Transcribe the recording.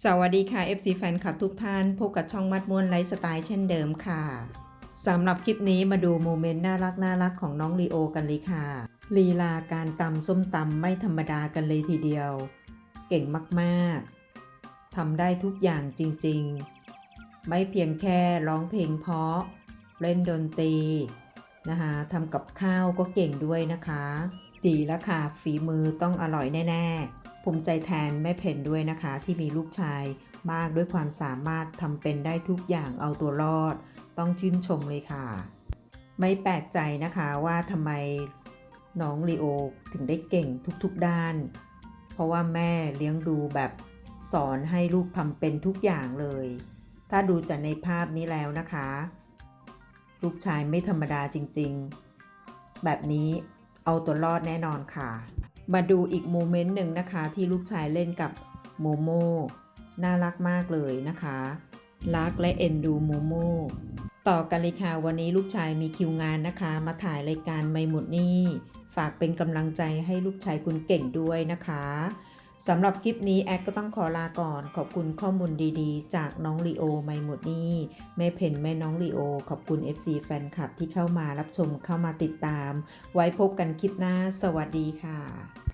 สวัสดีค่ะ FC แฟนคลับทุกท่าน พบกับช่องมัดม้วนไลฟ์สไตล์เช่นเดิมค่ะสำหรับคลิปนี้มาดูโมเมนต์น่ารักน่ารักของน้องลีโอกันเลยค่ะ ลีลาการตำส้มตำไม่ธรรมดากันเลยทีเดียว เก่งมากๆทำได้ทุกอย่างจริงๆ ไม่เพียงแค่ร้องเพลงเพราะ เล่นดนตรีนะคะทำกับข้าวก็เก่งด้วยนะคะ ดีล้วค่ะฝีมือต้องอร่อยแน่ ๆ ภูมิใจแทนแม่เพนด้วยนะคะ ที่มีลูกชายมากด้วยความสามารถทำเป็นได้ทุกอย่างเอาตัวรอด ต้องชื่นชมเลยค่ะ ไม่แปลกใจนะคะว่าทำไมน้องลีโอถึงได้เก่งทุกๆด้าน เพราะว่าแม่เลี้ยงดูแบบสอนให้ลูกทำเป็นทุกอย่างเลย ถ้าดูจากในภาพนี้แล้วนะคะ ลูกชายไม่ธรรมดาจริงๆ แบบนี้เอาตัวรอดแน่นอนค่ะ มาดูอีกโมเมนต์หนึ่งนะคะ ที่ลูกชายเล่นกับโมโมน่ารักมากเลยนะคะ รักและเอ็นดูโมโมต่อกันเลยค่ะวันนี้ลูกชายมีคิวงานนะคะ มาถ่ายรายการไม่หมดนี่ ฝากเป็นกำลังใจให้ลูกชายคุณเก่งด้วยนะคะ สำหรับคลิปนี้แอดก็ต้องขอลาก่อน ขอบคุณข้อมูลดีๆ จากน้องลีโอไม่หมดนี่แม่เพนแม่น้องลีโอ ขอบคุณ FC แฟนคลับที่เข้ามารับชมเข้ามาติดตาม ไว้พบกันคลิปหน้า สวัสดีค่ะ